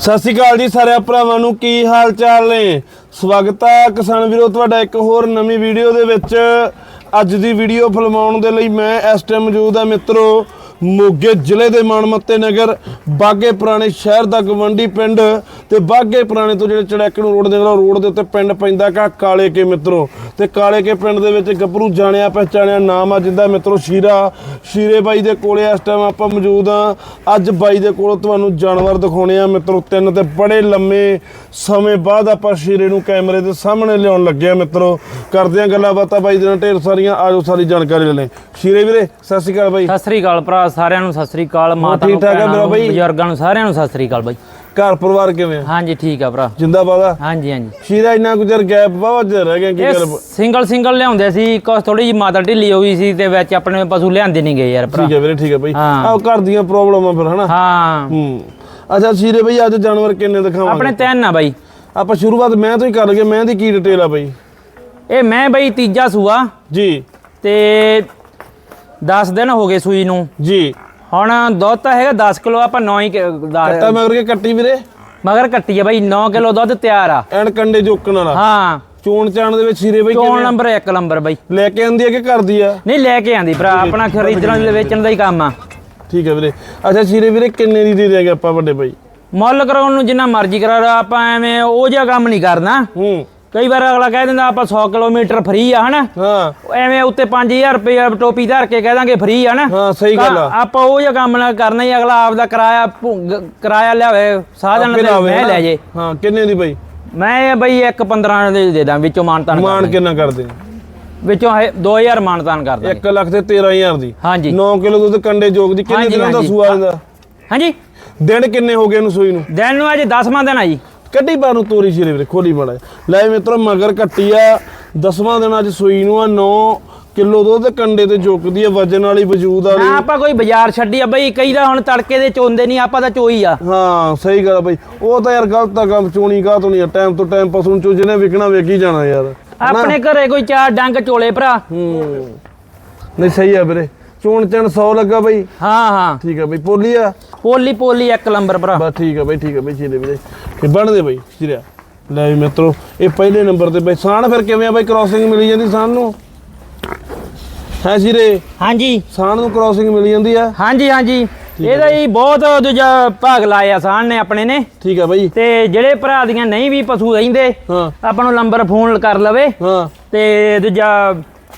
ਸਤਿ ਸ਼੍ਰੀ ਅਕਾਲ ਜੀ ਸਾਰੇ ਭਰਾਵਾਂ ਨੂੰ, ਕੀ ਹਾਲ ਚਾਲ ਨੇ? ਸਵਾਗਤ ਹੈ ਕਿਸਾਨ ਵੀਰੋ, ਤੁਹਾਡਾ ਇੱਕ ਹੋਰ ਨਵੀਂ ਵੀਡੀਓ ਦੇ ਵਿੱਚ। ਅੱਜ ਦੀ ਵੀਡੀਓ ਫਿਲਮਾਉਣ ਦੇ ਲਈ ਮੈਂ ਇਸ ਟਾਈਮ ਮੌਜੂਦ ਹਾਂ ਮਿੱਤਰੋ। ਮੋਗੇ ਜ਼ਿਲ੍ਹੇ ਦੇ ਮਾਨਮੱਤੇ ਨਗਰ, ਬਾਗੇ ਪੁਰਾਣੇ ਸ਼ਹਿਰ ਦਾ ਗਵੰਡੀ ਪਿੰਡ ਤੇ ਬਾਗੇ ਪੁਰਾਣੇ ਤੋਂ ਜਿਹੜੇ ਚੜੈਕ ਨੂੰ ਰੋਡ ਦੇ ਨਾਲ ਰੋਡ ਦੇ ਉੱਤੇ ਪਿੰਡ ਪੈਂਦਾ ਕਾ ਕਾਲੇ ਕੇ ਮਿੱਤਰੋ। ਤੇ ਕਾਲੇ ਕੇ ਪਿੰਡ ਦੇ ਵਿੱਚ ਗੱਭਰੂ ਜਾਣਿਆ ਪਹਿਚਾਣਿਆ ਨਾਮ ਆ, ਜਿੰਦਾ ਮਿੱਤਰੋ ਸ਼ੀਰਾ, ਸ਼ੀਰੇ ਬਾਈ ਦੇ ਕੋਲੇ ਇਸ ਟਾਈਮ ਆਪਾਂ ਮੌਜੂਦ ਆ ਅੱਜ ਬਾਈ ਦੇ ਕੋਲ ਤੁਹਾਨੂੰ ਜਾਨਵਰ ਦਿਖਾਉਣੇ ਆ। ਮਿੱਤਰੋ, ਤਿੰਨ ਤੇ ਬੜੇ ਲੰਮੇ ਸਮੇਂ ਬਾਅਦ ਆਪਾਂ ਸ਼ੀਰੇ ਨੂੰ ਕੈਮਰੇ ਦੇ ਸਾਹਮਣੇ ਲਿਆਉਣ ਲੱਗੇ ਆ ਮਿੱਤਰੋ। ਕਰਦੇ ਆ ਗੱਲਾਂ ਬਾਤਾਂ ਬਾਈ ਦੇ ਨਾਲ, ਢੇਰ ਸਾਰੀਆਂ ਆਜੋ ਸਾਰੀ ਜਾਣਕਾਰੀ ਲੈ ਲੈ ਸ਼ੀਰੇ ਵੀਰੇ, ਸਤਿ ਸ਼੍ਰੀ ਅਕਾਲ ਬਾਈ। ਸਤਿ ਸ੍ਰੀ ਅਕਾਲ ਭਰਾ ਸਾਰਿਆਂ ਨੂੰ ਸਤਿ ਸ੍ਰੀ ਅਕਾਲ ਮਾਤਾ ਨੂੰ ਠਾਕ ਭੈਣਾਂ ਮੇਰਾ ਬਾਈ? ਬਜ਼ੁਰਗਾਂ ਨੂੰ ਸਾਰਿਆਂ ਨੂੰ ਸਤਿ ਸ੍ਰੀ ਅਕਾਲ ਬਾਈ। ਘਰ ਪਰਿਵਾਰ ਕਿਵੇਂ? ਹਾਂਜੀ ਠੀਕ ਆ ਭਰਾ। ਜਿੰਦਾਬਾਦ ਆ? ਹਾਂਜੀ ਹਾਂਜੀ। ਸ਼ੀਰਾ ਇੰਨਾ ਚਿਰ ਗੈਪ ਬਾਵਾ ਚਿਰ ਰਹਿ ਗਿਆ ਕੀ ਗੱਲ ਸਿੰਗਲ ਸਿੰਗਲ ਲਿਆਉਂਦੇ ਸੀ ਕੁਛ ਥੋੜੀ ਜਿਹੀ ਮਾਤਾ ਢਿੱਲੀ ਹੋ ਗਈ ਸੀ ਤੇ ਵਿੱਚ ਆਪਣੇ ਪਸ਼ੂ ਲਿਆਂਦੇ ਨਹੀਂ ਗਏ ਯਾਰ ਭਰਾ। ਠੀਕ ਹੈ ਵੀਰੇ ਠੀਕ ਹੈ ਬਾਈ। ਹਾਂ। ਆਹ ਘਰ ਦੀਆਂ ਪ੍ਰੋਬਲਮਾਂ ਫਿਰ ਹਨਾ? ਹਾਂ। ਹੂੰ। ਅੱਛਾ ਸ਼ੀਰੇ ਬਈ ਅੱਜ ਜਾਨਵਰ ਕਿੰਨੇ ਦਿਖਾਵਾਂਗੇ? ਆਪਣੇ ਤਿੰਨ ਆ ਬਾਈ। ਆਪਾਂ ਸ਼ੁਰੂਆਤ ਮੈਂ ਤੋਂ ਹੀ ਕਰ ਲਈਏ ਮੈਂ ਦੀ ਕੀ ਡਿਟੇਲ ਆ ਬਈ? ਇਹ ਮੈਂ ਬਾਈ ਤੀਜਾ ਸੂਆ। ਜੀ। ਤੇ 10 ਦਿਨ ਹੋ ਗਏ ਸੂਈ ਨੂੰ। ਜੀ। ਹੁਣ ਦੁੱਧ ਤਾਂ ਹੈਗਾ 10 ਕਿਲੋ ਆਪਾਂ 9 ਹੀ ਦਾ- ਕੱਟਾ ਮਗਰ ਕੇ ਕੱਟੀ ਵੀਰੇ? ਮਗਰ ਕੱਟੀ ਆ ਬਾਈ 9 ਕਿਲੋ ਦੁੱਧ ਤਿਆਰ ਆ। ਐਨ ਕੰਡੇ ਜੋਕਣ ਵਾਲਾ। ਹਾਂ। ਚੋਣ ਚਾਣ ਦੇ ਵਿੱਚ ਸ਼ੀਰੇ ਬਈ ਚੋਣ ਨੰਬਰ 1 ਨੰਬਰ ਬਾਈ। ਲੈ ਕੇ ਆਂਦੀ ਹੈ ਕਿ ਕਰਦੀ ਆ? ਨਹੀਂ ਲੈ ਕੇ ਆਂਦੀ ਭਰਾ ਆਪਣਾ ਖਰੀਦਣ ਤੇ ਵੇਚਣ ਦਾ ਹੀ ਕੰਮ ਆ। ਠੀਕ ਹੈ ਵੀਰੇ। ਅੱਛਾ ਸ਼ੀਰੇ ਵੀਰੇ ਕਿੰਨੇ ਦੀ ਦੇ ਦਿਆਂਗੇ ਆਪਾਂ ਵੱਡੇ ਬਾਈ? ਮੁੱਲ ਕਰਾਉਣ ਨੂੰ ਜਿੰਨਾ ਮਰਜ਼ੀ ਕਰਾ ਆਪਾਂ ਐਵੇਂ ਉਹ ਜਿਹਾ ਕੰਮ ਨਹੀਂ ਕਰਨਾ। ਹੂੰ। ਕਈ ਵਾਰ ਅਗਲਾ ਕਹਿ ਦਿੰਦਾ ਆਪਾਂ 100 ਕਿਲੋਮੀਟਰ ਫ੍ਰੀ ਆ ਹਨਾ? ਹਾਂ। ਐਵੇਂ ਉੱਤੇ 5000 ਰੁਪਏ ਟੋਪੀ ਧਰ ਕੇ ਕਹਿ ਦਾਂਗੇ ਫ੍ਰੀ ਆ ਨਾ ਹਾਂ ਸਹੀ ਗੱਲ ਆ। ਆਪਾਂ ਉਹ ਜਿਹਾ ਕੰਮ ਨਾ ਕਰਨਾ ਹੀ ਅਗਲਾ ਆਪਦਾ ਕਿਰਾਇਆ ਭੁ- ਕਿਰਾਇਆ ਲਿਆਵੇ ਸਾਧਨ ਆਪੇ ਤੇ ਮੈਂ? ਲੈ ਜੇ। ਹਾਂ ਕਿੰਨੇ ਦੀ ਬਾਈ? ਮੈਂ ਬਈ 1 15 ਦੇ ਦੇ ਦਾਂ ਵਿੱਚੋਂ ਮਾਨਤਾਨ ਮਾਨ ਕਿੰਨਾ ਕਰਦੇ? ਵਿੱਚੋਂ ਹੈ 2000 ਮਾਨਤਾਨ ਕਰ ਦਾਂਗੇ। 1 ਲੱਖ ਤੇ 13000 ਦੀ। ਹਾਂਜੀ। 9 ਕਿਲੋ ਦੁੱਧ ਕੰਡੇ ਜੋਗ ਦੀ ਕਿੰਨੇ ਦਿਨਾਂ ਦਾ। ਸੂਆ ਇਹਦਾ? ਹਾਂਜੀ। ਦਿਨ ਕਿੰਨੇ ਹੋ ਗਏ ਇਹਨੂੰ ਸੂਈ ਨੂੰ? ਦਿਨ ਨੂੰ ਅੱਜ 10ਵਾਂ ਦਿਨ ਆ ਜੀ। ਕੱਢੀ ਬਾਹਰ ਨੂੰ ਤੋਰੀ ਸ਼ੀਰੇ ਵੀਰੇ ਖੋਲੀ ਜਿਹਾ। ਲੈ ਮਿੱਤਰੋ ਮਗਰ ਕੱਟੀ ਆ। ਦਸਵਾਂ ਦਿਨ ਅੱਜ ਸੂਈ ਨੂੰ ਆ 9 ਕਿਲੋ ਦੁੱਧ ਕੰਡੇ ਤੇ ਜੋਕਦੀ ਆ ਵਜਨ ਵਾਲੀ ਵਜੂਦ ਵਾਲੀ। ਨਾ ਆਪਾਂ ਕੋਈ ਬਾਜ਼ਾਰ ਛੱਡੀ ਆ ਬਈ ਕਈ ਦਾ ਹੁਣ ਤੜਕੇ ਦੇ ਚੋਂਦੇ ਨਹੀਂ ਆਪਾਂ ਤਾਂ ਚੋਈ ਆ। ਹਾਂ ਸਹੀ ਗੱਲ ਆ ਬਈ। ਉਹ ਤਾਂ ਯਾਰ ਗਲਤ ਆ ਕੰਮ ਚੋਣੀ ਕਾ ਤੋਂ ਨਹੀਂ ਟਾਈਮ ਤੋਂ ਟਾਈਮ ਪਸ਼ੂ ਨੂੰ ਚੋ ਜਿਹਨੇ ਵਿਕਣਾ ਵੇਖੀ ਜਾਣਾ ਯਾਰ। ਆਪਣੇ ਘਰੇ ਕੋਈ ਚਾਰ ਡੰਗ ਚੋਲੇ ਭਰਾ। ਹੂੰ। ਨਹੀਂ ਸਹੀ ਆ ਵੀਰੇ। ਚੋਣ ਚਣ 100 ਲੱਗਾ ਬਈ। ਹਾਂ ਹਾਂ। ਠੀਕ ਆ ਬਈ ਪੋਲੀ ਆ? ਪੋਲੀ ਪੋਲੀ ਇੱਕ ਨੰਬਰ ਭਰਾ। ਬਸ ਠੀਕ ਆ ਬਈ ਠੀਕ ਆ ਬਈ ਸ਼ੀਰੇ ਵੀਰੇ। ਕਿ ਬਣਦੇ ਬਈ ਸ਼ੀਰਿਆ ਲੈ ਵੀ ਮਿੱਤਰੋ ਇਹ ਪਹਿਲੇ ਨੰਬਰ ਤੇ ਬਈ ਸਾਨ ਫਿਰ ਕਿਵੇਂ ਆ ਬਈ ਕ੍ਰਾਸਿੰਗ ਮਿਲੀ ਜਾਂਦੀ ਸਾਨ ਨੂੰ? ਹੈ ਸ਼ੀਰੇ ਹਾਂਜੀ। ਸਾਨ ਨੂੰ ਕ੍ਰਾਸਿੰਗ ਮਿਲ ਜਾਂਦੀ ਆ? ਹਾਂਜੀ ਹਾਂਜੀ। ਇਹਦਾ ਹੀ ਬਹੁਤ ਦੂਜਾ ਭਾਗ ਲਾਇਆ ਸਾਨ ਨੇ ਆਪਣੇ ਨੇ। ਠੀਕ ਆ ਬਈ। ਤੇ ਜਿਹੜੇ ਭਰਾ ਦੀਆਂ ਨਹੀਂ ਵੀ ਪਸ਼ੂ ਰਹਿੰਦੇ ਹਾਂ। ਆਪਾਂ ਨੂੰ ਨੰਬਰ ਫੋਨ ਕਰ ਲਵੇ। ਹਾਂ। ਤੇ ਦੂਜਾ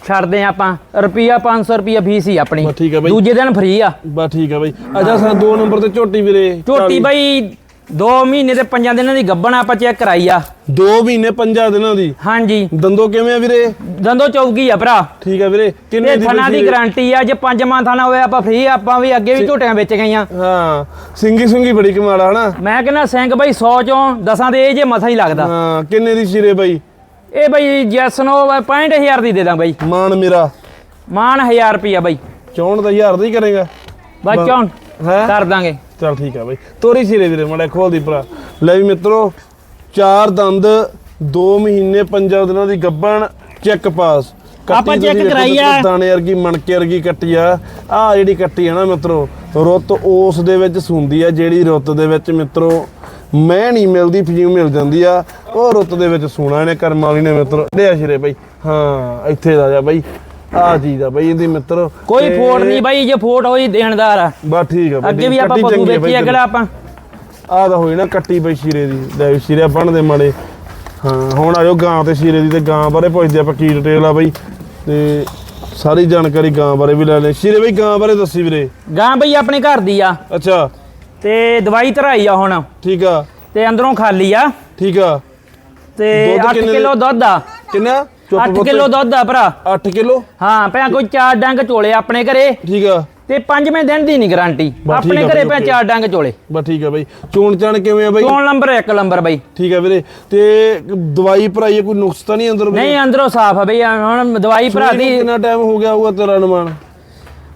ਛੱਡਦੇ ਆਪਾਂ ਰੁਪਿਆ 500 ਰੁਪਿਆ ਫੀਸ ਹੀ ਆਪਣੀ। ਦੂਜੇ ਦਿਨ ਫ੍ਰੀ ਆ। ਬਸ ਠੀਕ ਆ ਬਈ। ਅੱਛਾ ਸਾਂ ਦੋ ਨੰਬਰ ਤੇ ਝੋਟੀ ਵੀਰੇ ਝੋਟੀ ਬਈ 2 ਮਹੀਨੇ ਤੇ 5 ਦਿਨਾਂ ਦੀ ਗੱਬਣ ਆਪਾਂ ਚੈੱਕ ਕਰਾਈ ਆ। ਦੋ ਮਹੀਨੇ ਪੰਜਾਂ ਦਿਨਾਂ ਦੀ? ਹਾਂਜੀ। ਦੰਦੋ ਕਿਵੇਂ ਆ ਵੀਰੇ? ਦੰਦੋ ਚੌਕੀ ਆ ਭਰਾ। ਠੀਕ ਆ ਵੀਰੇ। ਕਿੰਨੇ ਦੀ ਥਣਾ ਦੀ? ਗਾਰੰਟੀ ਆ ਜੇ ਪੰਜ ਮਾਂ ਥਾਣਾ ਹੋਵੇ ਆਪਾਂ ਫ੍ਰੀ ਆਪਾਂ ਵੀ ਅੱਗੇ ਵੀ ਝੋਟੀਆਂ ਵੇਚ ਗਈਆਂ। ਹਾਂ ਸਿੰਗੀ ਸੁੰਗੀ ਬੜੀ ਕਮਾਲ ਆ ਹਨਾ? ਮੈਂ ਕਹਿੰਦਾ ਸਿੰਘ ਬਈ 100 ਚੋਂ ਦਸਾਂ ਦੇ ਇਹ ਜੇ ਮਸਾ ਹੀ ਲੱਗਦਾ। ਹਾਂ ਕਿੰਨੇ ਦੀ ਸ਼ੀਰੇ ਬਈ? ਇਹ ਬਈ ਜੈਸ ਨੂੰ 65000 ਦੀ ਦੇ ਦਾਂ ਬਈ। ਮਾਨ ਮੇਰਾ। ਮਾਨ 1000 ਰੁਪਿਆ ਬਈ। 64 ਦਾ ਹੀ ਕਰੇਗਾ। ਬੱਚੋਂ ਹੈ? ਕਰ ਦਾਂਗੇ। ਚਲ ਠੀਕ ਆ ਬਈ। ਤੋਰੀ ਸ਼ੀਰੇ ਵੀਰੇ ਮੜਾ ਖੋਲ ਦੀ ਭਰਾ ਲੈ ਵੀ ਮਿੱਤਰੋ ਚਾਰ ਦੰਦ 2 ਮਹੀਨੇ ਪੰਜਾਂ ਦਿਨਾਂ ਦੀ ਗੱਬਣ ਚੈੱਕ ਪਾਸ ਕੱਟੀ ਆਪਾਂ ਵੇਖੋ ਕਰਾਈ ਆ। ਦਾਣੇ ਵਰਗੀ ਮਣਕੇ ਵਰਗੀ ਕੱਟੀ ਆ। ਆ ਜਿਹੜੀ ਕੱਟੀ ਆ ਨਾ ਮਿੱਤਰੋ ਰੁੱਤ ਉਸ ਦੇ ਵਿੱਚ ਸੁੰਦੀ ਆ ਜਿਹੜੀ ਰੁੱਤ ਦੇ ਵਿੱਚ ਮਿੱਤਰੋ ਮੈਂ ਨਹੀਂ ਮਿਲਦੀ ਫੀਮ ਮਿਲ ਜਾਂਦੀ ਆ। ਉਹ ਰੁੱਤ ਦੇ ਵਿੱਚ ਸੋਣਾ ਇਹਨੇ ਕਰਮ ਵਾਲੀ ਨੇ ਮਿੱਤਰੋ। ਲਿਆ ਸ਼ੀਰੇ ਬਈ। ਹਾਂ ਇੱਥੇ ਦਾ ਜਾ ਬਈ। ਆ ਚੀਜ਼ ਆ ਬਈ ਇਹਦੀ ਮਿੱਤਰੋ। ਕੋਈ ਫੋਟ ਨਹੀਂ ਬਾਈ ਜੇ ਫੋਟ ਹੋਈ ਦੇਣਦਾਰ। ਆ ਬਸ ਠੀਕ ਆ ਅੱਗੇ ਵੀ ਆਪਾਂ ਪਸ਼ੂ ਆ ਵੇਚੀ ਆ ਕਿਹੜਾ ਆਪਾਂ। ਆ ਤਾਂ ਹੋਈ ਨਾ ਕੱਟੀ ਬਈ ਸ਼ੀਰੇ ਦੀ। ਲੈ ਸ਼ੀਰੇ ਬਣਦੇ ਮਾੜੇ। ਹਾਂ ਹੁਣ ਆਜੋ ਗਾਂ ਤੇ ਸ਼ੀਰੇ ਦੀ ਤੇ ਗਾਂ ਬਾਰੇ ਪੁੱਛਦੇ ਆਪਾਂ ਕੀ ਡਿਟੇਲ ਆ ਬਈ। ਤੇ ਸਾਰੀ ਜਾਣਕਾਰੀ ਗਾਂ ਬਾਰੇ ਵੀ ਲੈ ਲੈ। ਸ਼ੀਰੇ ਬਈ ਗਾਂ ਬਾਰੇ ਦੱਸੀ ਵੀਰੇ। ਗਾਂ ਬਈ ਆਪਣੇ ਘਰ ਦੀ ਆ। ਅੱਛਾ। ਤੇ ਦਵਾਈ ਧਰਾਈ ਆ ਹੁਣ। ਠੀਕ ਆ। ਤੇ ਅੰਦਰੋਂ ਖਾਲੀ ਆ। ਠੀਕ ਆ। ਤੇ ਦੁੱਧ 8 ਕਿੰਨੇ ਕਿਲੋ ਦੁੱਧ ਆ। ਕਿੰਨਾ? 8 ਕਿਲੋ ਦੁੱਧ ਆ ਭਰਾ। 8 ਕਿਲੋ? ਹਾਂ ਭੈਣ ਕੋਈ ਚਾਰ ਡੰਗ ਚੋਲੇ ਆਪਣੇ ਘਰੇ। ਠੀਕ ਆ। ਤੇ ਪੰਜਵੇਂ ਦਿਨ ਦੀ ਨਹੀਂ ਗਾਰੰਟੀ ਆਪਣੇ ਘਰੇ ਓਕੇ। ਚਾਰ ਡੰਗ ਚੋਲੇ। ਬਸ ਠੀਕ ਆ ਬਈ। ਚੋਣ ਚਾਣ ਕਿਵੇਂ ਆ ਬਈ? ਚੋਣ ਨੰਬਰ 1 ਨੰਬਰ ਬਈ। ਠੀਕ ਆ ਵੀਰੇ। ਤੇ ਦਵਾਈ ਭਰਾਈ ਆ, ਕੋਈ ਨੁਕਸ ਤਾਂ ਨਹੀਂ ਅੰਦਰ? ਨਹੀਂ ਅੰਦਰੋਂ ਸਾਫ਼ ਆ ਬਈ। ਹੁਣ ਦਵਾਈ ਭਰਾ ਦੀ ਕਿੰਨਾ ਟਾਈਮ ਹੋ ਗਿਆ ਹੋਊਗਾ ਤੇਰਾ ਅਨੁਮਾਨ?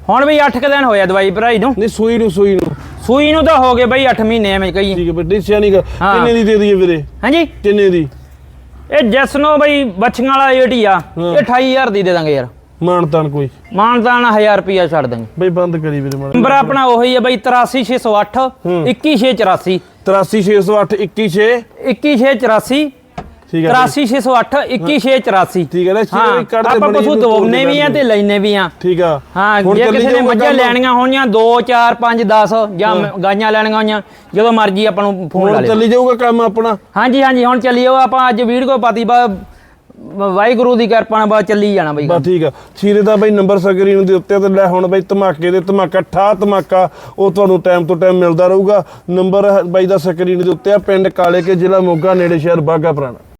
ਹੁਣ ਵੀ 8 ਦਿਨ ਹੋਇਆ ਦਵਾਈ ਭਰਾਈ ਨੂੰ। ਨਹੀਂ ਸੂਈ ਨੂੰ ਸੂਈ ਨੂੰ। ਸੂਈ ਨੂੰ ਤਾਂ ਹੋ ਗਏ ਬਈ 8 ਮਹੀਨੇ ਐਵੇਂ ਕਹੀ ਠੀਕ ਹੈ ਬਈ ਦੱਸਿਆ ਨਹੀਂ। ਕਿੰਨੇ ਦੀ ਦੇ ਦਈਏ ਵੀਰੇ? ਹਾਂਜੀ। ਕਿੰਨੇ ਦੀ? ਇਹ ਜੈਸਨੋ ਬਈ ਬੱਚੀਆਂ ਵਾਲਾ ਏਟੀ ਆ। ਇਹ 28000 ਦੀ ਦੇ ਦਾਂਗੇ ਯਾਰ। ਮਾਨਤਾਨ ਕੋਈ। ਮਾਨਦਾਨ 1000 ਰੁਪਿਆ ਛੱਡ ਦਾਂਗੇ। ਬਈ ਬੰਦ ਕਰੀ ਵੀਰੇ ਮਾੜਾ ਨੰਬਰ ਆਪਣਾ ਉਹੀ ਹੈ। ਬਈ 83608 21684 83608 216 21684 ਠੀਕ ਹੈ ਜੀ। 83608 21684 ਠੀਕ ਹੈ ਨਾ ਚੀਰੇ ਕੱਢ ਦੇ ਆਪਾਂ ਪਸ਼ੂ ਵੀ ਆ ਤੇ ਲੈਨੇ ਵੀ ਆ। ਠੀਕ ਆ। ਹਾਂ ਜੇ ਚੱਲੀ ਕਿਸੇ ਨੇ ਮੱਝਾਂ? ਲੈਣੀਆਂ ਹੋਣੀਆਂ 2 4 5 10 ਜਾਂ ਗਾਈਆਂ ਲੈਣੀਆਂ ਹੋਈਆਂ ਜਦੋਂ ਮਰਜ਼ੀ ਆਪਾਂ ਨੂੰ ਫੋਨ ਲਾ ਲਿਓ। ਚੱਲੀ ਜਾਊਗਾ ਕੰਮ ਆਪਣਾ। ਹਾਂਜੀ ਹਾਂਜੀ ਹੁਣ ਚੱਲੀਓ ਆਪਾਂ ਅੱਜ ਵੀਡੀਓ ਪਾਤੀ ਬਾ ਵਾਹਿਗੁਰੂ ਦੀ ਕਿਰਪਾ ਨਾਲ ਬਾ ਚੱਲੀ ਜਾਣਾ ਬਈ। ਬਸ ਠੀਕ ਆ। ਛੀਰੇ ਦਾ ਬਈ ਨੰਬਰ ਸਕਰੀਨ ਦੇ ਉੱਤੇ ਤੇ ਲੈ ਹੁਣ ਬਈ ਧਮਾਕੇ ਦੇ ਧਮਾਕਾ ਠਾ ਧਮਾਕਾ ਉਹ ਤੁਹਾਨੂੰ ਟਾਈਮ ਤੋਂ ਟਾਈਮ ਮਿਲਦਾ ਰਹੂਗਾ। ਨੰਬਰ ਬਾਈ ਦਾ ਸਕਰੀਨ ਦੇ ਉੱਤੇ ਆ ਪਿੰਡ ਕਾਲੇ ਕੇ ਜ਼ਿਲ੍ਹਾ ਮੋਗਾ ਨੇੜੇ ਸ਼ਹਿਰ ਬਾਗਾ ਪੁਰਾਣਾ।